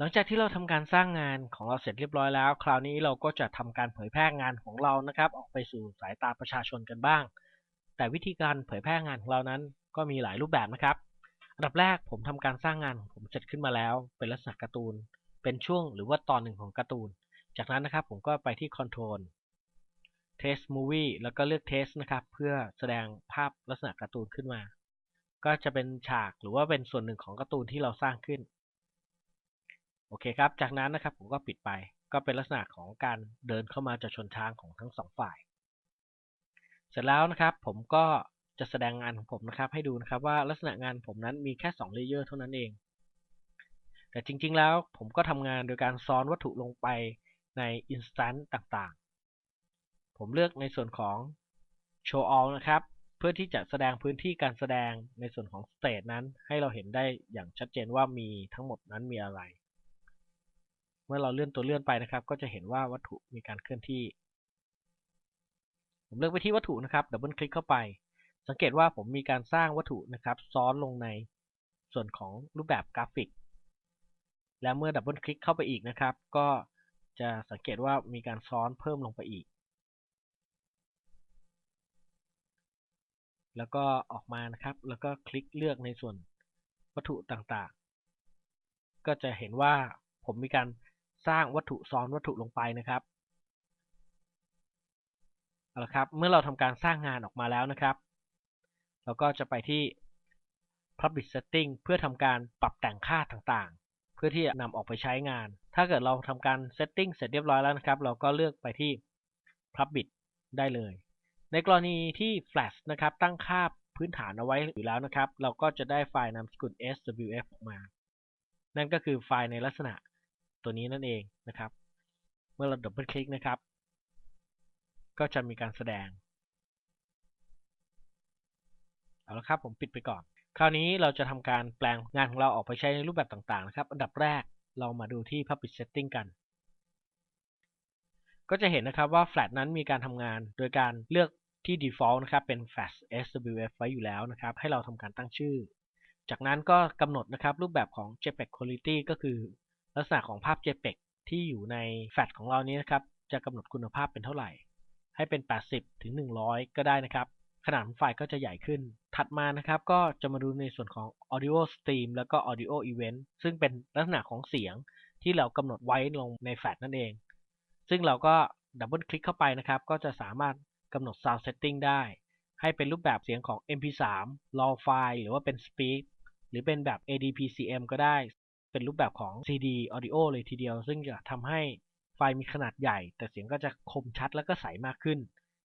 หลังจากที่เราทำการสร้างงานของเราเสร็จเรียบร้อยแล้ว คราวนี้เราก็จะทำการเผยแพร่งานของเรานะครับ ออกไปสู่สายตาประชาชนกันบ้าง แต่วิธีการเผยแพร่งานของเรานั้นก็มีหลายรูปแบบนะครับอันดับแรกผมทำการสร้างงานของผมเสร็จขึ้นมาแล้ว เป็นลักษณะการ์ตูน เป็นช่วงหรือว่าตอนหนึ่งของการ์ตูน จากนั้นนะครับผมก็ไปที่ Control Test Movie แล้วก็เลือก Test นะครับ เพื่อแสดงภาพลักษณะการ์ตูนขึ้นมา ก็จะเป็นฉากหรือว่าเป็นส่วนหนึ่งของการ์ตูนที่เราสร้างขึ้น โอเคครับ จากนั้นนะครับผมก็ปิดไป ก็เป็นลักษณะของการเดินเข้ามาจะชนช้างของทั้งสองฝ่าย เสร็จแล้วนะครับ ผมก็จะแสดงงานของผมนะครับ ให้ดูนะครับว่าลักษณะงานผมนั้นมีแค่2เลเยอร์เท่านั้นเอง แต่จริงๆแล้วผมก็ทำงานโดยการซ้อนวัตถุลงไปใน Instance ต่างๆ ผมเลือกในส่วนของ Show All นะครับ เพื่อที่จะแสดงพื้นที่การแสดงในส่วนของ State นั้นให้เราเห็นได้อย่างชัดเจนว่ามีทั้งหมดนั้นมีอะไร เมื่อเราเลื่อนตัวเลื่อนไปนะครับ ก็จะเห็นว่าวัตถุมีการเคลื่อนที่ ผมเลือกไปที่วัตถุนะครับดับเบิลคลิกเข้าไป สังเกตว่าผมมีการสร้างวัตถุนะครับ ซ้อนลงในส่วนของรูปแบบกราฟิก และเมื่อดับเบิลคลิกเข้าไปอีกนะครับ ก็จะสังเกตว่ามีการซ้อนเพิ่มลงไปอีก แล้วก็ออกมานะครับ แล้วก็คลิกเลือกในส่วนวัตถุต่างๆ ก็จะเห็นว่าผมมีการ สร้างวัตถุซ้อนวัตถุลงไปนะครับเอาละครับ เมื่อเราทำการสร้างงานออกมาแล้วนะครับ เราก็จะไปที่ Public Setting เพื่อทำการปรับแต่งค่าต่างๆ เพื่อที่จะนำออกไปใช้งาน ถ้าเกิดเราทำการ Setting เสร็จเรียบร้อยแล้วนะครับ เราก็เลือกไปที่ Public ได้เลย ในกรณีที่ Flash นะครับ ตั้งค่าพื้นฐานเอาไว้อยู่แล้วนะครับ เราก็จะได้ไฟล์นามสกุล swf ออกมา นั่นก็คือไฟล์ในลักษณะ ตัวนี้นั่นเองนะครับ เมื่อเราดับเบิลคลิกนะครับ ก็จะมีการแสดง เอาละครับผมปิดไปก่อน คราวนี้เราจะทำการแปลงงานของเราออกไปใช้ในรูปแบบต่างๆนะครับ อันดับแรกเรามาดูที่ Public Setting กัน ก็จะเห็นนะครับว่า Flash นั้นมีการทำงานโดยการเลือกที่ Default นะครับ เป็น Flash SWF ไว้อยู่แล้วนะครับ ให้เราทำการตั้งชื่อ จากนั้นก็กำหนดนะครับรูปแบบของ JPEG Quality ก็คือ ลักษณะของภาพ JPEG ที่อยู่ในแฟลชของเรานี้นะครับ จะกำหนดคุณภาพเป็นเท่าไหร่ ให้เป็น 80 ถึง 100 ก็ได้นะครับ ขนาดไฟล์ก็จะใหญ่ขึ้น ถัดมานะครับก็จะมาดูในส่วนของ Audio Stream แล้วก็ Audio Event ซึ่งเป็นลักษณะของเสียงที่เรากำหนดไว้ลงในแฟลชนั่นเอง ซึ่งเราก็ดับเบิลคลิกเข้าไปนะครับ ก็จะสามารถกำหนด Sound Setting ได้ ให้เป็นรูปแบบเสียงของ MP3 RAW file หรือว่าเป็น Speak หรือเป็นแบบ ADPCM ก็ได้ เป็นรูปแบบของ CD Audio เลยทีเดียว ซึ่งจะทำให้ไฟล์มีขนาดใหญ่ แต่เสียงก็จะคมชัดแล้วก็ใสมากขึ้น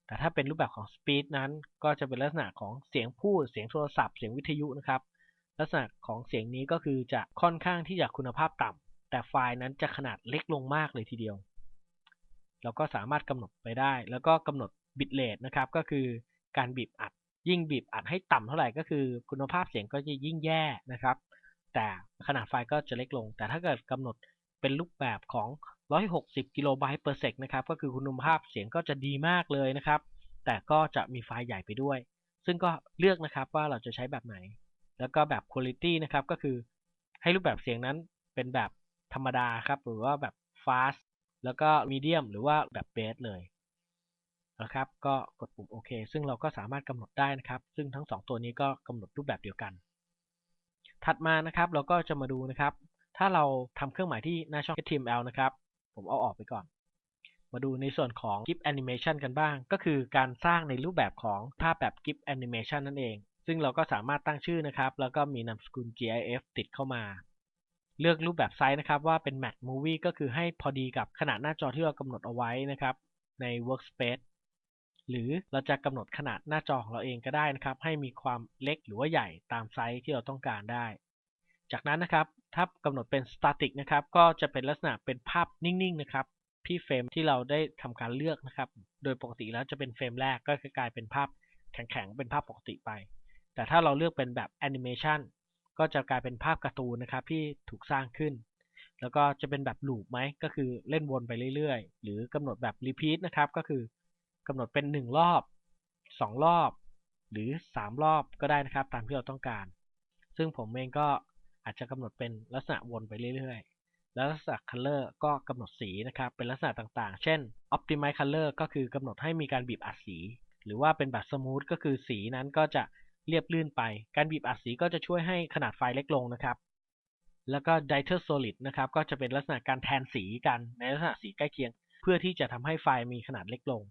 แต่ถ้าเป็นรูปแบบของ Speed นั้น ก็จะเป็นลักษณะของเสียงพูด เสียงโทรศัพท์ เสียงวิทยุนะครับ ลักษณะของเสียงนี้ก็คือจะค่อนข้างที่จะคุณภาพต่ำแต่ไฟล์นั้นจะขนาดเล็กลงมากเลยทีเดียวเราก็สามารถกำหนดไปได้ แล้วก็กำหนดบิตเรทนะครับ ก็คือการบีบอัดยิ่งบีบอัดให้ต่ำเท่าไหร่ก็คือคุณภาพเสียงก็จะยิ่งแย่นะครับ แต่ขนาดไฟล์ก็จะเล็กลง แต่ถ้าเกิดกำหนดเป็นรูปแบบของ 160 กิโลไบต์ per sec นะครับ ก็คือคุณภาพเสียงก็จะดีมากเลยนะครับ แต่ก็จะมีไฟล์ใหญ่ไปด้วย ซึ่งก็เลือกนะครับว่าเราจะใช้แบบไหน แล้วก็แบบ quality นะครับก็คือให้รูปแบบเสียงนั้นเป็นแบบธรรมดาครับ หรือว่าแบบ fast แล้วก็ medium หรือว่าแบบ bass เลยนะครับ ก็กดปุ่มโอเค ซึ่งเราก็สามารถกำหนดได้นะครับ ซึ่งทั้ง 2 ตัวนี้ก็กำหนดรูปแบบเดียวกัน ถัดมานะครับเราก็จะมาดูนะครับ ถ้าเราทำเครื่องหมายที่หน้าช่อง HTML นะครับ ผมเอาออกไปก่อน มาดูในส่วนของ GIF Animation กันบ้าง ก็คือการสร้างในรูปแบบของภาพแบบ GIF Animation นั่นเอง ซึ่งเราก็สามารถตั้งชื่อนะครับ แล้วก็มีนามสกุล GIF ติดเข้ามา เลือกรูปแบบไซส์นะครับ ว่าเป็น Max Movie ก็คือให้พอดีกับขนาดหน้าจอที่เรากำหนดเอาไว้นะครับใน Workspace หรือเราจะกำหนดขนาดหน้าจอของเราเองก็ได้นะครับ ให้มีความเล็กหรือว่าใหญ่ตามไซส์ที่เราต้องการได้ จากนั้นนะครับ ถ้ากำหนดเป็น static นะครับ ก็จะเป็นลักษณะเป็นภาพนิ่งๆนะครับที่เฟรมที่เราได้ทำการเลือกนะครับ โดยปกติแล้วจะเป็นเฟรมแรกก็กลายเป็นภาพแข็งๆ เป็นภาพปกติไป แต่ถ้าเราเลือกเป็นแบบแอนิเมชันก็จะกลายเป็นภาพการ์ตูนนะครับที่ถูกสร้างขึ้น แล้วก็จะเป็นแบบลูปไหม ก็คือเล่นวนไปเรื่อยๆ หรือกำหนดแบบรีพีทนะครับ ก็คือ กำหนดเป็น 1 รอบ 2 รอบ หรือ 3 รอบก็ได้นะครับ ตามที่เราต้องการ ซึ่งผมเองก็อาจจะกำหนดเป็นลักษณะวนไปเรื่อยๆ และลักษณะ color ก็กำหนดสีนะครับ เป็นลักษณะต่างๆ เช่น optimize color ก็คือกำหนดให้มีการบีบอัดสี หรือว่าเป็นแบบ smooth ก็คือสีนั้นก็จะเรียบลื่นไป การบีบอัดสีก็จะช่วยให้ขนาดไฟล์เล็กลงนะครับ แล้วก็ Diter Solid นะครับ ก็จะเป็นลักษณะการแทนสีกันในลักษณะสีใกล้เคียง เพื่อที่จะทำให้ไฟล์มีขนาดเล็กลง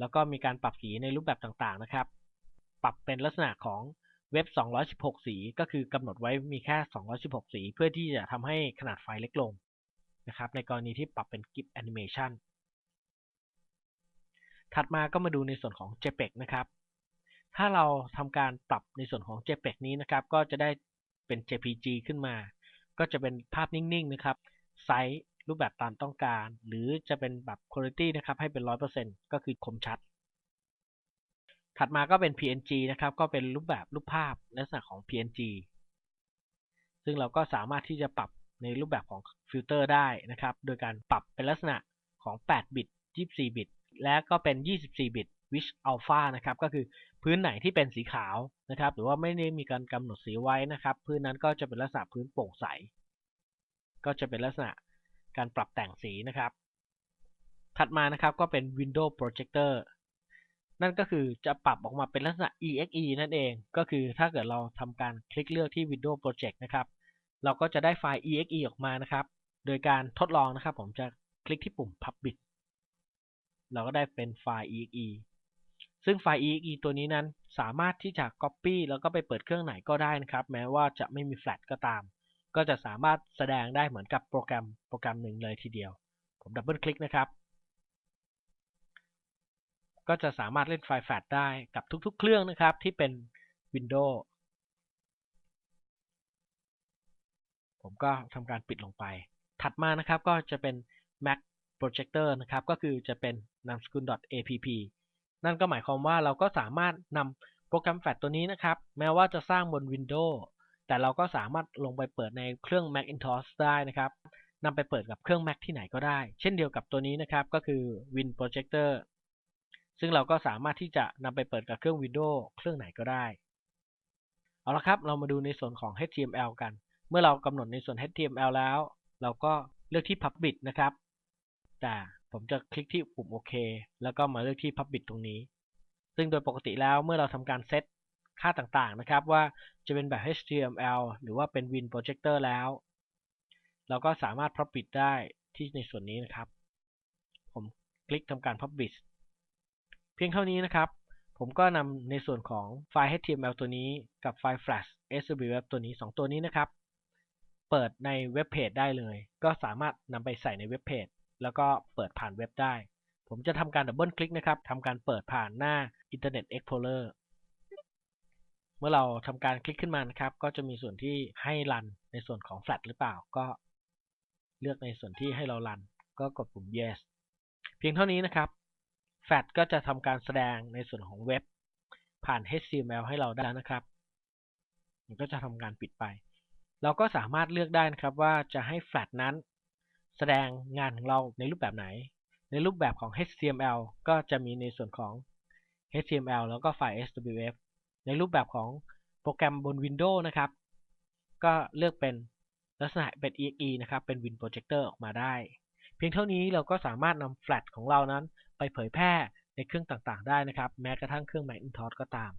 แล้วก็มีการปรับสีในรูปแบบต่างๆนะครับ ปรับเป็นลักษณะของเว็บ 216 สีก็คือกำหนดไว้มีแค่ 216 สี เพื่อที่จะทำให้ขนาดไฟล์เล็กลงนะครับ ในกรณีที่ปรับเป็น GIF Animation ถัดมาก็มาดูในส่วนของ JPEG นะครับ ถ้าเราทำการปรับในส่วนของ JPEG นี้นะครับ ก็จะได้เป็น JPG ขึ้นมา ก็จะเป็นภาพนิ่งๆนะครับ ไซส์ รูปแบบตามต้องการ หรือจะเป็นแบบ Quality นะครับ ให้เป็น 100%ก็คือคมชัด ถัดมาก็เป็น PNG นะครับ ก็เป็นรูปแบบรูปภาพลักษณะของ PNG ซึ่งเราก็สามารถที่จะปรับในรูปแบบของฟิลเตอร์ได้นะครับ โดยการปรับเป็นลักษณะของ 8 บิต 24 บิต และก็เป็น 24 บิต Wish Alpha นะครับ ก็คือพื้นไหนที่เป็นสีขาวนะครับ หรือว่าไม่ได้มีการกำหนดสีไว้นะครับ พื้นนั้นก็จะเป็นลักษณะพื้นโปร่งใส ก็จะเป็นลักษณะ การปรับแต่งสีนะครับ ถัดมานะครับก็เป็น Window Projector นั่นก็คือจะปรับออกมาเป็นลักษณะ exe นั่นเอง ก็คือถ้าเกิดเราทำการคลิกเลือกที่ Windows Project นะครับ เราก็จะได้ไฟล์ exe ออกมานะครับ โดยการทดลองนะครับ ผมจะคลิกที่ปุ่ม Publish เราก็ได้เป็นไฟล์ exe ซึ่งไฟล์ exe ตัวนี้นั้นสามารถที่จะ copy แล้วก็ไปเปิดเครื่องไหนก็ได้นะครับ แม้ว่าจะไม่มีแฟลชก็ตาม ก็จะสามารถแสดงได้เหมือนกับโปรแกรมโปรแกรมหนึ่งเลยทีเดียว ผมดับเบิลคลิกนะครับ ก็จะสามารถเล่นไฟล์แฟลชได้กับทุกๆ เครื่องนะครับที่เป็น Windows ผมก็ทำการปิดลงไป ถัดมานะครับก็จะเป็น Mac Projector นะครับก็คือจะเป็นนามสกุล .app นั่นก็หมายความว่าเราก็สามารถนำโปรแกรมแฟลชตัวนี้นะครับ แม้ว่าจะสร้างบน Windows แต่เราก็สามารถลงไปเปิดในเครื่อง Macintosh ได้นะครับนำไปเปิดกับเครื่อง Mac ที่ไหนก็ได้ เช่นเดียวกับตัวนี้นะครับ ก็คือ Win Projector ซึ่งเราก็สามารถที่จะนำไปเปิดกับเครื่อง Windows เครื่องไหนก็ได้ เอาละครับ เรามาดูในส่วนของ HTML กัน เมื่อเรากำหนดในส่วน HTML แล้ว เราก็เลือกที่ Publish นะครับ แต่ผมจะคลิกที่ปุ่มโอเคแล้วก็มาเลือกที่ Publish ตรงนี้ ซึ่งโดยปกติแล้วเมื่อเราทำการเซต ค่าต่างๆนะครับ ว่าจะเป็นแบบ HTML หรือว่าเป็น Win Projector แล้ว เราก็สามารถ Publish ได้ที่ในส่วนนี้นะครับ ผมคลิกทำการ Publish เพียงเท่านี้นะครับ ผมก็นำในส่วนของไฟล์ HTML ตัวนี้กับไฟล์ Flash SWF ตัวนี้ 2 ตัวนี้นะครับ เปิดในเว็บเพจได้เลย ก็สามารถนำไปใส่ในเว็บเพจแล้วก็เปิดผ่านเว็บได้ ผมจะทำการดับเบิลคลิกนะครับทำการเปิดผ่านหน้า Internet Explorer เมื่อเราทำการคลิกขึ้นมานะครับ ก็จะมีส่วนที่ให้รันในส่วนของ Flash หรือเปล่าก็เลือกในส่วนที่ให้เรารัน ก็กดปุ่ม yes เพียงเท่านี้นะครับ Flash ก็จะทำการแสดงในส่วนของเว็บ ผ่าน HTML ให้เราได้แล้วนะครับมันก็จะทำการปิดไป เราก็สามารถเลือกได้นะครับว่าจะให้ Flash นั้น แสดงงานของเราในรูปแบบไหน ในรูปแบบของ HTML ก็จะมีในส่วนของ HTML แล้วก็ไฟล์ SWF ในรูปแบบของโปรแกรมบน Windows นะครับ ก็เลือกเป็นลักษณะเป็น exe นะครับ เป็น Win Projector ออกมาได้ เพียงเท่านี้เราก็สามารถนำแฟลชของเรานั้นไปเผยแพร่ในเครื่องต่างๆ ได้นะครับ แม้กระทั่งเครื่อง Macintosh ก็ตาม